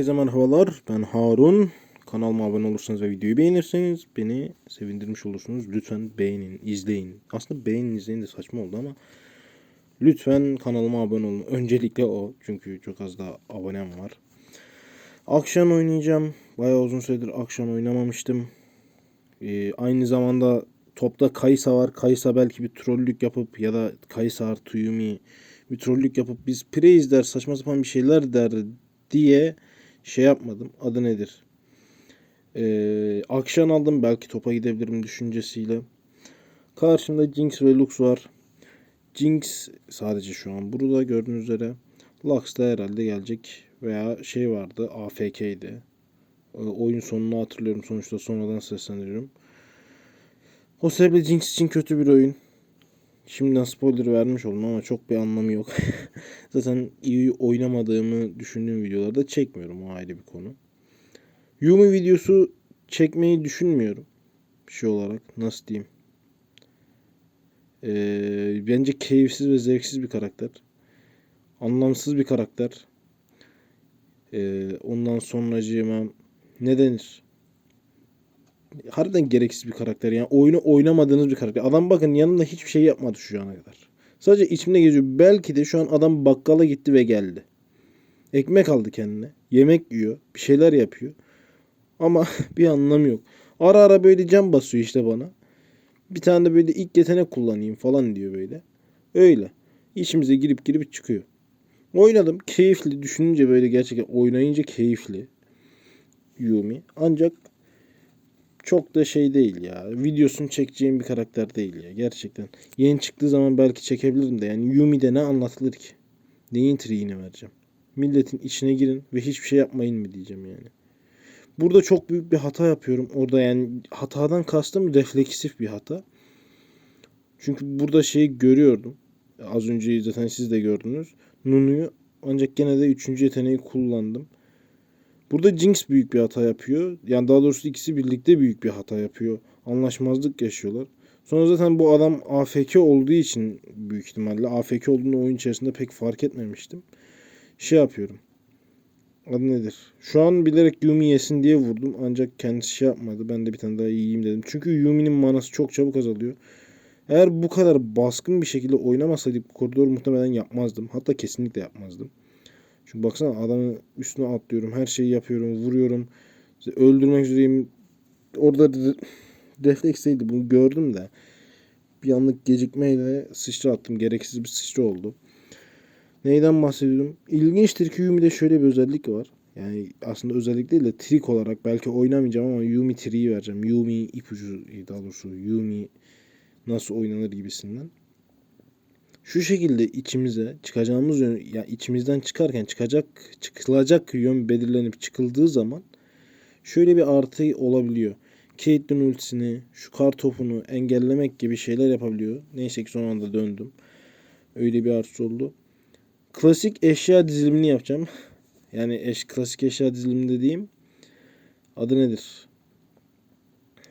Herkese merhabalar. Ben Harun. Kanalıma abone olursanız ve videoyu beğenirseniz beni sevindirmiş olursunuz. Lütfen beğenin, izleyin. Aslında beğenin, izleyin de saçma oldu ama lütfen kanalıma abone olun. Öncelikle o. Çünkü çok az da abonem var. Akşam oynayacağım. Bayağı uzun süredir akşam oynamamıştım. Ee, aynı zamanda topta Kaysa var. Kaysa belki bir trollük yapıp ya da Kaysa artı bir trollük yapıp biz praise der saçma sapan bir şeyler der diye şey yapmadım. Adı nedir? Ee, Akşan aldım. Belki topa gidebilirim düşüncesiyle. Karşımda Jinx ve Lux var. Jinx sadece şu an burada gördüğünüz üzere. Lux da herhalde gelecek. Veya şey vardı AFK'ydi. Ee, oyun sonunu hatırlıyorum. Sonuçta sonradan sesleniyorum. O sebeple Jinx için kötü bir oyun. Şimdiden spoiler vermiş oldum ama çok bir anlamı yok. Zaten iyi oynamadığımı düşündüğüm videolarda çekmiyorum. O ayrı bir konu. Yumi videosu çekmeyi düşünmüyorum. Bir şey olarak. Nasıl diyeyim? Ee, bence keyifsiz ve zevksiz bir karakter. Anlamsız bir karakter. Ee, ondan sonracığıma ne denir? Harbiden gereksiz bir karakter. Yani oyunu oynamadığınız bir karakter. Adam bakın yanında hiçbir şey yapmadı şu ana kadar. Sadece içimde geziyor. Belki de şu an adam bakkala gitti ve geldi. Ekmek aldı kendine. Yemek yiyor. Bir şeyler yapıyor. Ama bir anlamı yok. Ara ara böyle cam basıyor işte bana. Bir tane de böyle ilk yetenek kullanayım falan diyor böyle. Öyle. İçimize girip girip çıkıyor. Oynadım. Keyifli. Düşününce böyle gerçekten oynayınca keyifli. Yumi. Ancak çok da şey değil ya. Videosunu çekeceğim bir karakter değil ya. Gerçekten. Yeni çıktığı zaman belki çekebilirim de. Yani Yumi'de ne anlatılır ki? Neyin triğini vereceğim? Milletin içine girin ve hiçbir şey yapmayın mı diyeceğim yani. Burada çok büyük bir hata yapıyorum. Orada yani hatadan kastım refleksif bir hata. Çünkü burada şeyi görüyordum. Az önce zaten siz de gördünüz. Nunu'yu ancak gene de üçüncü yeteneği kullandım. Burada Jinx büyük bir hata yapıyor. Yani daha doğrusu ikisi birlikte büyük bir hata yapıyor. Anlaşmazlık yaşıyorlar. Sonra zaten bu adam AFK olduğu için büyük ihtimalle AFK olduğunu oyun içerisinde pek fark etmemiştim. Şey yapıyorum. Adı nedir? Şu an bilerek Yumi yesin diye vurdum. Ancak kendisi şey yapmadı. Ben de bir tane daha yiyeyim dedim. Çünkü Yumi'nin manası çok çabuk azalıyor. Eğer bu kadar baskın bir şekilde oynamasaydık bu koridoru muhtemelen yapmazdım. Hatta kesinlikle yapmazdım. Çünkü baksana adamın üstüne atlıyorum. Her şeyi yapıyorum. Vuruyorum. İşte öldürmek üzereyim. Orada re- reflekseydi bunu gördüm de. Bir anlık gecikmeyle sıçra attım. Gereksiz bir sıçra oldu. Neyden bahsediyorum? İlginçtir ki Yumi'de şöyle bir özellik var. Yani aslında özellik değil de trik olarak belki oynamayacağım ama Yumi triği vereceğim. Yumi ipucu daha doğrusu Yumi nasıl oynanır gibisinden şu şekilde içimize çıkacağımız yön ya içimizden çıkarken çıkacak çıkılacak yön belirlenip çıkıldığı zaman şöyle bir artı olabiliyor. Caitlyn ultisini, şu kar topunu engellemek gibi şeyler yapabiliyor. Neyse ki son anda döndüm. Öyle bir artı oldu. Klasik eşya dizilimini yapacağım. Yani eş, klasik eşya dizilimi dediğim adı nedir?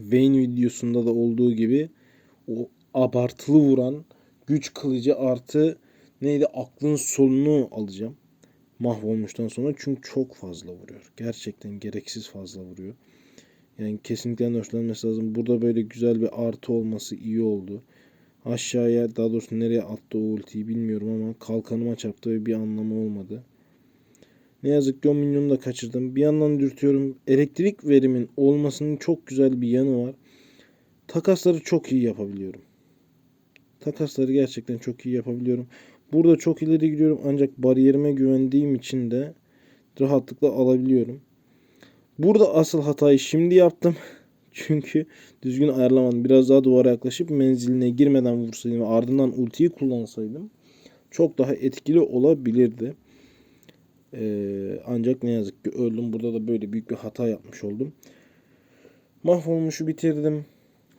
Vayne videosunda da olduğu gibi o abartılı vuran güç kılıcı artı neydi aklın sonunu alacağım. Mahvolmuştan sonra çünkü çok fazla vuruyor. Gerçekten gereksiz fazla vuruyor. Yani kesinlikle hoşlanması lazım. Burada böyle güzel bir artı olması iyi oldu. Aşağıya daha doğrusu nereye attı o ultiyi bilmiyorum ama kalkanıma çarptı ve bir anlamı olmadı. Ne yazık ki o minyonu da kaçırdım. Bir yandan dürtüyorum. Elektrik verimin olmasının çok güzel bir yanı var. Takasları çok iyi yapabiliyorum. Takasları gerçekten çok iyi yapabiliyorum. Burada çok ileri gidiyorum ancak bariyerime güvendiğim için de rahatlıkla alabiliyorum. Burada asıl hatayı şimdi yaptım. Çünkü düzgün ayarlamadım. Biraz daha duvara yaklaşıp menziline girmeden vursaydım ve ardından ultiyi kullansaydım çok daha etkili olabilirdi. Ee, ancak ne yazık ki öldüm. Burada da böyle büyük bir hata yapmış oldum. Mahvolmuşu bitirdim.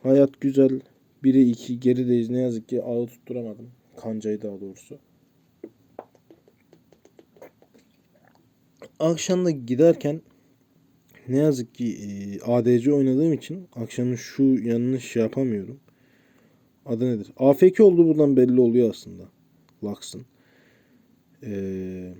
Hayat güzel. 1'e 2 gerideyiz. Ne yazık ki ağı tutturamadım. Kancayı daha doğrusu. Akşamda giderken ne yazık ki e, ADC oynadığım için akşamın şu yanını şey yapamıyorum. Adı nedir? AFK olduğu buradan belli oluyor aslında. Lux'ın. Ee,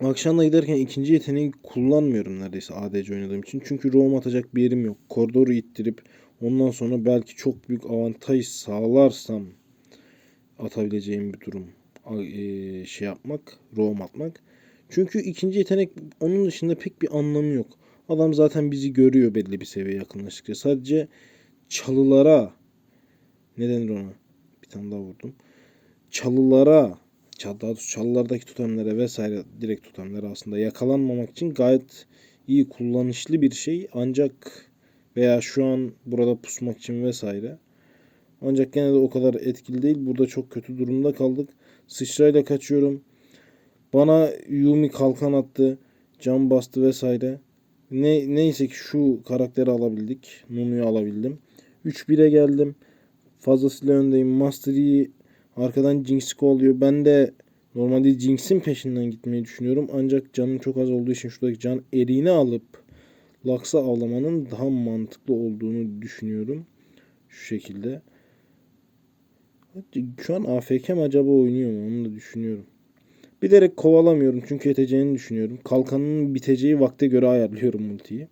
Akşamda giderken ikinci yeteneği kullanmıyorum neredeyse ADC oynadığım için. Çünkü roam atacak bir yerim yok. Koridoru ittirip ondan sonra belki çok büyük avantaj sağlarsam atabileceğim bir durum. Eee, şey yapmak, roam atmak. Çünkü ikinci yetenek onun dışında pek bir anlamı yok. Adam zaten bizi görüyor belli bir seviyeye yakınlaştıkça. Sadece çalılara ne denir ona? Bir tane daha vurdum. Çalılara, çal- daha doğrusu çalılardaki totemlere vesaire direkt totemlere aslında yakalanmamak için gayet iyi kullanışlı bir şey. Ancak veya şu an burada pusmak için vesaire. Ancak gene de o kadar etkili değil. Burada çok kötü durumda kaldık. Sıçrayla kaçıyorum. Bana Yumi kalkan attı. Can bastı vesaire. Ne, neyse ki şu karakteri alabildik. Nunu'yu alabildim. 3-1'e geldim. Fazlasıyla öndeyim. Master Yi arkadan Jinx kovalıyor. Ben de normalde Jinx'in peşinden gitmeyi düşünüyorum. Ancak canım çok az olduğu için şuradaki can eriğini alıp Lux'a avlamanın daha mantıklı olduğunu düşünüyorum. Şu şekilde. Şu an AFK mi acaba oynuyor mu? Onu da düşünüyorum. Bilerek kovalamıyorum çünkü yeteceğini düşünüyorum. Kalkanın biteceği vakte göre ayarlıyorum ultiyi.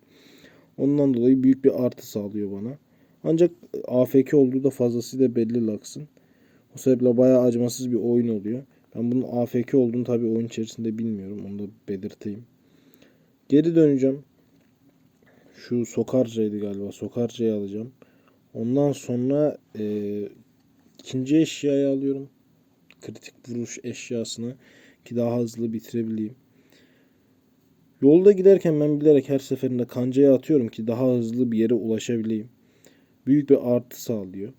Ondan dolayı büyük bir artı sağlıyor bana. Ancak AFK olduğu da fazlasıyla belli Lux'ın. O sebeple bayağı acımasız bir oyun oluyor. Ben bunun AFK olduğunu tabii oyun içerisinde bilmiyorum. Onu da belirteyim. Geri döneceğim. Şu Sokarca'ydı galiba. Sokarca'yı alacağım. Ondan sonra eee ikinci eşyayı alıyorum. Kritik vuruş eşyasını ki daha hızlı bitirebileyim. Yolda giderken ben bilerek her seferinde kancaya atıyorum ki daha hızlı bir yere ulaşabileyim. Büyük bir artı sağlıyor.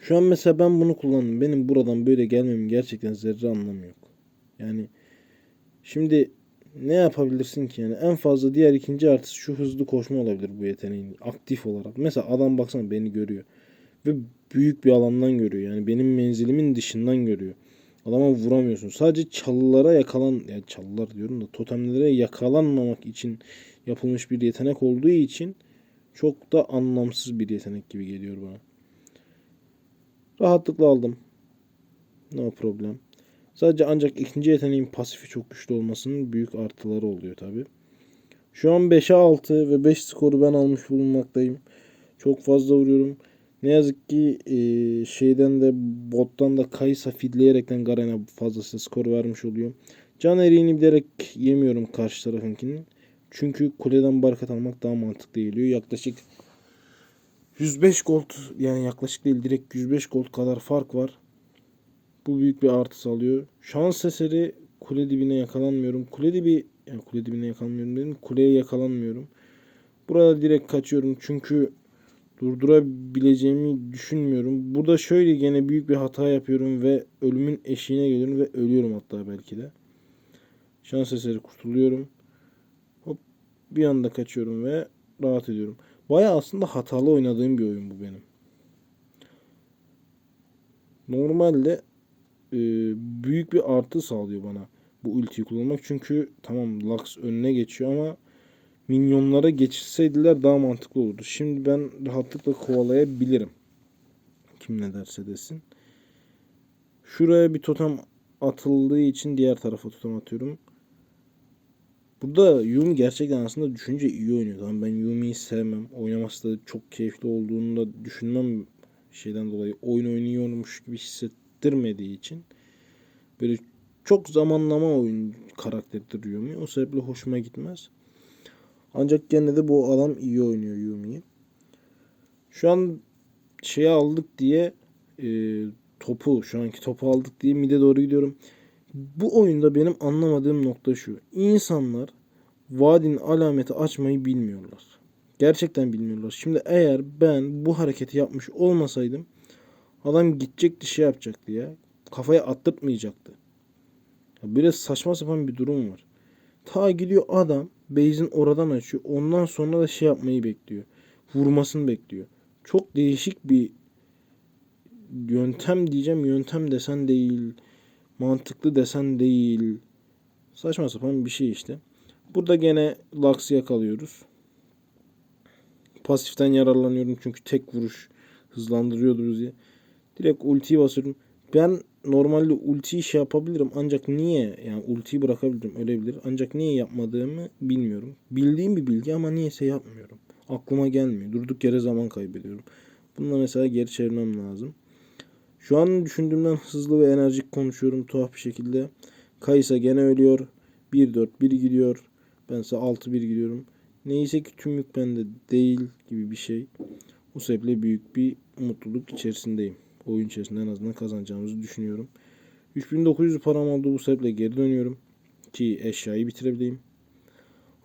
Şu an mesela ben bunu kullandım. Benim buradan böyle gelmemin gerçekten zerre anlamı yok. Yani şimdi ne yapabilirsin ki yani en fazla diğer ikinci artısı şu hızlı koşma olabilir bu yeteneğin aktif olarak. Mesela adam baksana beni görüyor ve büyük bir alandan görüyor. Yani benim menzilimin dışından görüyor. Adama vuramıyorsun. Sadece çalılara yakalan yani çalılar diyorum da totemlere yakalanmamak için yapılmış bir yetenek olduğu için çok da anlamsız bir yetenek gibi geliyor bana. Rahatlıkla aldım. No problem. Sadece ancak ikinci yeteneğin pasifi çok güçlü olmasının büyük artıları oluyor tabi. Şu an 5'e 6 ve 5 skoru ben almış bulunmaktayım. Çok fazla vuruyorum. Ne yazık ki e, şeyden de bottan da Kaysa fidleyerekten Garen'e fazlasıyla skor vermiş oluyor. Can eriğini bilerek yemiyorum karşı tarafınkinin. Çünkü kuleden barikat almak daha mantıklı geliyor. Yaklaşık 105 gold yani yaklaşık değil direkt 105 gold kadar fark var. Bu büyük bir artı sağlıyor. Şans eseri kule dibine yakalanmıyorum. Kule dibi yani kule dibine yakalanmıyorum dedim. Kuleye yakalanmıyorum. Burada direkt kaçıyorum çünkü durdurabileceğimi düşünmüyorum. Burada şöyle gene büyük bir hata yapıyorum ve ölümün eşiğine geliyorum ve ölüyorum hatta belki de. Şans eseri kurtuluyorum. Hop bir anda kaçıyorum ve rahat ediyorum. Baya aslında hatalı oynadığım bir oyun bu benim. Normalde e, büyük bir artı sağlıyor bana bu ultiyi kullanmak. Çünkü tamam Lux önüne geçiyor ama minyonlara geçirseydiler daha mantıklı olurdu. Şimdi ben rahatlıkla kovalayabilirim. Kim ne derse desin. Şuraya bir totem atıldığı için diğer tarafa totem atıyorum. Burada Yumi gerçekten aslında düşünce iyi oynuyor. Tamam ben Yumi'yi sevmem. Oynaması da çok keyifli olduğunu da düşünmem şeyden dolayı. Oyun oynuyormuş gibi hissettirmediği için. Böyle çok zamanlama oyun karakteridir Yumi. O sebeple hoşuma gitmez. Ancak gene de bu adam iyi oynuyor Yumi'yi. Şu an şeyi aldık diye e, topu şu anki topu aldık diye mide doğru gidiyorum. Bu oyunda benim anlamadığım nokta şu. İnsanlar vadinin alameti açmayı bilmiyorlar. Gerçekten bilmiyorlar. Şimdi eğer ben bu hareketi yapmış olmasaydım adam gidecekti şey yapacaktı ya. Kafaya attırtmayacaktı. Ya Böyle saçma sapan bir durum var. Ta gidiyor adam base'in oradan açıyor. Ondan sonra da şey yapmayı bekliyor. Vurmasını bekliyor. Çok değişik bir yöntem diyeceğim. Yöntem desen değil. Mantıklı desen değil. Saçma sapan bir şey işte. Burada gene Lux'ı yakalıyoruz. Pasiften yararlanıyorum çünkü tek vuruş hızlandırıyordu bizi. Direkt ultiyi basıyorum. Ben normalde ultiyi şey yapabilirim ancak niye yani ultiyi bırakabilirim ölebilir ancak niye yapmadığımı bilmiyorum. Bildiğim bir bilgi ama niyeyse yapmıyorum. Aklıma gelmiyor. Durduk yere zaman kaybediyorum. Bununla mesela geri çevirmem lazım. Şu an düşündüğümden hızlı ve enerjik konuşuyorum tuhaf bir şekilde. Kaysa gene ölüyor. 1-4-1 gidiyor. Bense 6-1 gidiyorum. Neyse ki tüm yük bende değil gibi bir şey. Bu sebeple büyük bir mutluluk içerisindeyim. Oyun içerisinde en azından kazanacağımızı düşünüyorum. 3900 param oldu bu sebeple geri dönüyorum. Ki eşyayı bitirebileyim.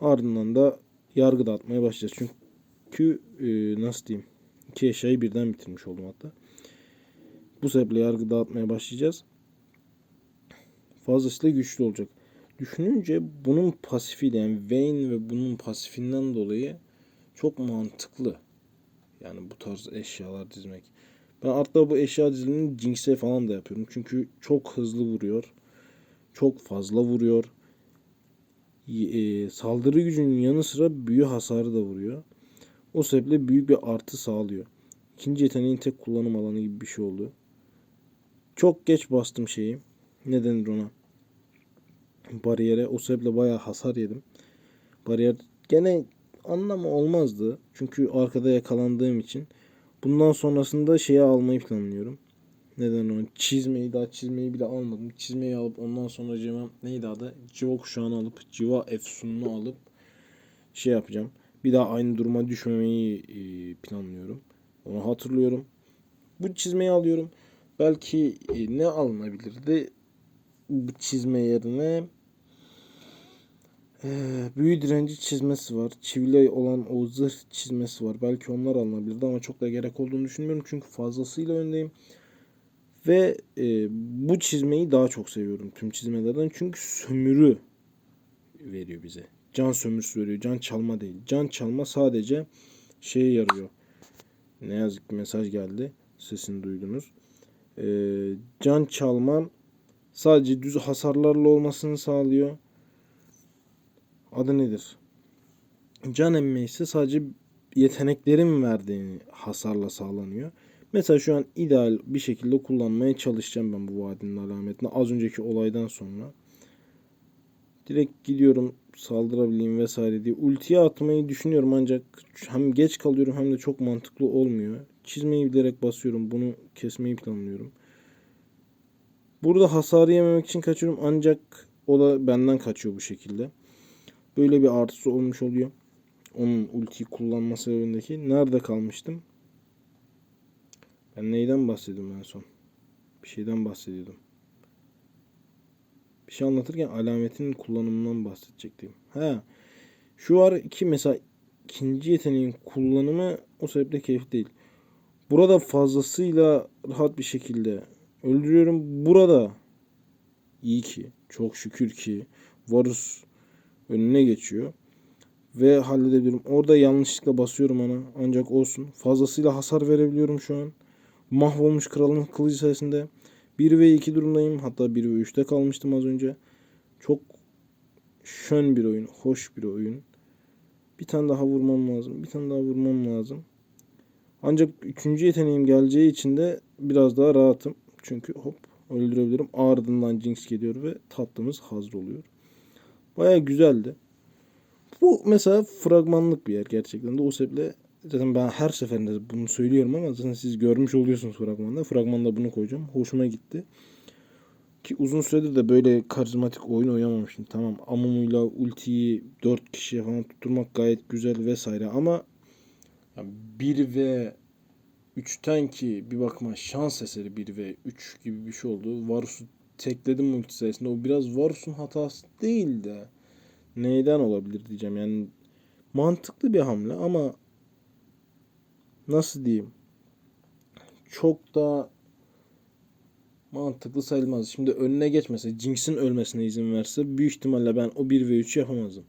Ardından da yargı dağıtmaya başlayacağız. Çünkü e, nasıl diyeyim? İki eşyayı birden bitirmiş oldum hatta. Bu sebeple yargı dağıtmaya başlayacağız. Fazlasıyla güçlü olacak. Düşününce bunun pasifiyle yani Vayne ve bunun pasifinden dolayı çok mantıklı. Yani bu tarz eşyalar dizmek. Ben hatta bu eşya dizilimini Jinx'e falan da yapıyorum. Çünkü çok hızlı vuruyor. Çok fazla vuruyor. E, saldırı gücünün yanı sıra büyü hasarı da vuruyor. O sebeple büyük bir artı sağlıyor. İkinci yeteneğin tek kullanım alanı gibi bir şey oldu. Çok geç bastım şeyi. Ne denir ona? Bariyere. O sebeple bayağı hasar yedim. Bariyer gene anlamı olmazdı. Çünkü arkada yakalandığım için. Bundan sonrasında şeyi almayı planlıyorum. Neden onu? Çizmeyi daha çizmeyi bile almadım. Çizmeyi alıp ondan sonra cemem neydi adı? Civa kuşağını alıp Civa efsununu alıp şey yapacağım. Bir daha aynı duruma düşmemeyi e, planlıyorum. Onu hatırlıyorum. Bu çizmeyi alıyorum. Belki e, ne alınabilirdi? Bu çizme yerine ee, büyü direnci çizmesi var. Çivili olan o zırh çizmesi var. Belki onlar alınabilirdi ama çok da gerek olduğunu düşünmüyorum. Çünkü fazlasıyla öndeyim. Ve e, bu çizmeyi daha çok seviyorum tüm çizmelerden. Çünkü sömürü veriyor bize. Can sömürüsü veriyor. Can çalma değil. Can çalma sadece şeye yarıyor. Ne yazık ki mesaj geldi. Sesini duydunuz. Ee, can çalma sadece düz hasarlarla olmasını sağlıyor adı nedir? Can emme sadece yeteneklerin verdiğini hasarla sağlanıyor. Mesela şu an ideal bir şekilde kullanmaya çalışacağım ben bu vadinin alametini. Az önceki olaydan sonra. Direkt gidiyorum saldırabileyim vesaire diye. Ultiye atmayı düşünüyorum ancak hem geç kalıyorum hem de çok mantıklı olmuyor. Çizmeyi bilerek basıyorum. Bunu kesmeyi planlıyorum. Burada hasarı yememek için kaçıyorum ancak o da benden kaçıyor bu şekilde. Böyle bir artısı olmuş oluyor. Onun ultiyi kullanma sebebindeki. Nerede kalmıştım? Ben neyden bahsediyordum en son? Bir şeyden bahsediyordum. Bir şey anlatırken alametin kullanımından bahsedecektim. Ha. Şu var iki mesela ikinci yeteneğin kullanımı o sebeple keyif değil. Burada fazlasıyla rahat bir şekilde öldürüyorum. Burada iyi ki çok şükür ki Varus önüne geçiyor. Ve halledebiliyorum. Orada yanlışlıkla basıyorum ona. Ancak olsun. Fazlasıyla hasar verebiliyorum şu an. Mahvolmuş kralın kılıcı sayesinde. 1 ve 2 durumdayım. Hatta 1 ve 3'te kalmıştım az önce. Çok şön bir oyun. Hoş bir oyun. Bir tane daha vurmam lazım. Bir tane daha vurmam lazım. Ancak üçüncü yeteneğim geleceği için de biraz daha rahatım. Çünkü hop öldürebilirim. Ardından Jinx geliyor ve tatlımız hazır oluyor. Baya güzeldi. Bu mesela fragmanlık bir yer gerçekten de. O sebeple zaten ben her seferinde bunu söylüyorum ama zaten siz görmüş oluyorsunuz fragmanda. Fragmanda bunu koyacağım. Hoşuma gitti. Ki uzun süredir de böyle karizmatik oyun oynamamıştım. Tamam Amumu'yla ultiyi 4 kişiye falan tutturmak gayet güzel vesaire ama 1 ve 3'ten ki bir bakıma şans eseri 1 ve 3 gibi bir şey oldu. Varus'u tekledim multi sayesinde. O biraz Varus'un hatası değil de neyden olabilir diyeceğim. Yani mantıklı bir hamle ama nasıl diyeyim? Çok da mantıklı sayılmaz. Şimdi önüne geçmese, Jinx'in ölmesine izin verse büyük ihtimalle ben o 1 ve 3 yapamazdım.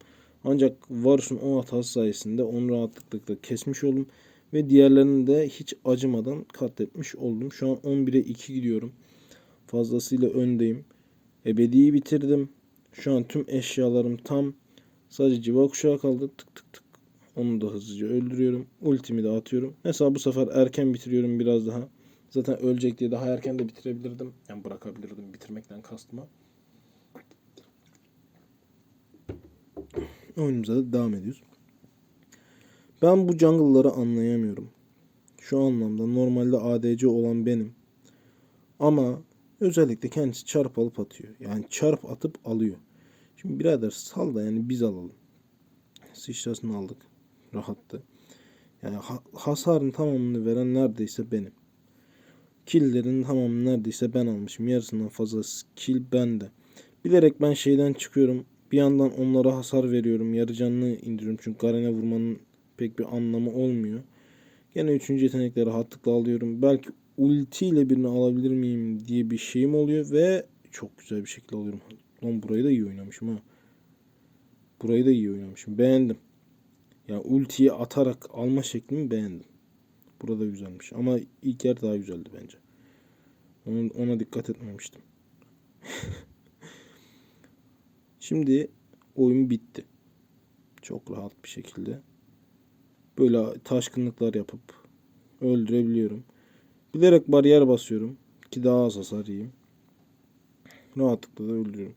Ancak Varus'un o hatası sayesinde onu rahatlıkla kesmiş oldum. Ve diğerlerini de hiç acımadan katletmiş oldum. Şu an 11'e 2 gidiyorum. Fazlasıyla öndeyim. Ebedi'yi bitirdim. Şu an tüm eşyalarım tam. Sadece civa kuşağı kaldı. Tık tık tık. Onu da hızlıca öldürüyorum. Ultimi de atıyorum. Mesela bu sefer erken bitiriyorum biraz daha. Zaten ölecek diye daha erken de bitirebilirdim. Yani bırakabilirdim bitirmekten kastıma. Oyunumuza da devam ediyoruz. Ben bu jungle'ları anlayamıyorum. Şu anlamda normalde ADC olan benim. Ama özellikle kendisi çarp alıp atıyor. Yani çarp atıp alıyor. Şimdi birader sal da yani biz alalım. Sıçrasını aldık. Rahattı. Yani ha- hasarın tamamını veren neredeyse benim. Killlerin tamamını neredeyse ben almışım. Yarısından fazla kill bende. Bilerek ben şeyden çıkıyorum. Bir yandan onlara hasar veriyorum. Yarı canını indiriyorum. Çünkü Garen'e vurmanın pek bir anlamı olmuyor. Gene üçüncü yetenekleri rahatlıkla alıyorum. Belki ultiyle birini alabilir miyim diye bir şeyim oluyor ve çok güzel bir şekilde alıyorum. Lan burayı da iyi oynamışım ha. Burayı da iyi oynamışım. Beğendim. Yani ultiyi atarak alma şeklimi beğendim. Burada güzelmiş. Ama ilk yer daha güzeldi bence. Onun, ona dikkat etmemiştim. Şimdi oyun bitti. Çok rahat bir şekilde. Böyle taşkınlıklar yapıp öldürebiliyorum. Bilerek bariyer basıyorum ki daha az hasar yiyeyim. Rahatlıkla da öldürüyorum.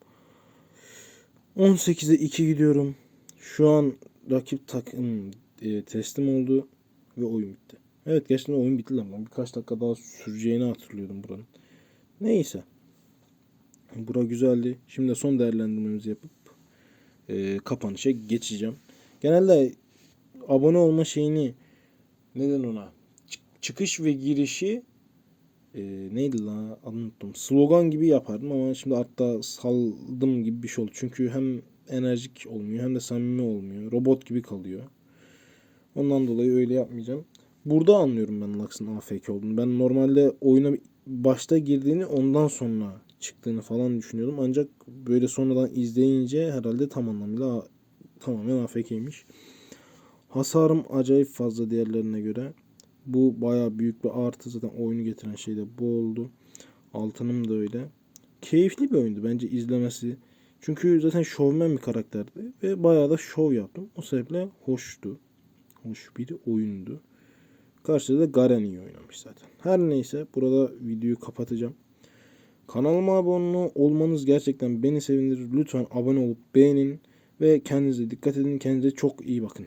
18'e 2 gidiyorum. Şu an rakip takım e, teslim oldu ve oyun bitti. Evet gerçekten oyun bitti lan. Ben birkaç dakika daha süreceğini hatırlıyordum buranın. Neyse. Bura güzeldi. Şimdi son değerlendirmemizi yapıp e, kapanışa geçeceğim. Genelde abone olma şeyini neden ona çıkış ve girişi e, neydi la unuttum. Slogan gibi yapardım ama şimdi hatta saldım gibi bir şey oldu. Çünkü hem enerjik olmuyor hem de samimi olmuyor. Robot gibi kalıyor. Ondan dolayı öyle yapmayacağım. Burada anlıyorum ben Lux'ın AFK olduğunu. Ben normalde oyuna başta girdiğini ondan sonra çıktığını falan düşünüyordum. Ancak böyle sonradan izleyince herhalde tam anlamıyla tamamen AFK'ymiş. Hasarım acayip fazla diğerlerine göre. Bu baya büyük bir artı zaten oyunu getiren şey de bu oldu. Altınım da öyle. Keyifli bir oyundu bence izlemesi. Çünkü zaten şovmen bir karakterdi ve bayağı da şov yaptım. O sebeple hoştu. Hoş bir oyundu. Karşıda da Garen iyi oynamış zaten. Her neyse burada videoyu kapatacağım. Kanalıma abone olmanız gerçekten beni sevindirir. Lütfen abone olup beğenin ve kendinize dikkat edin. Kendinize çok iyi bakın.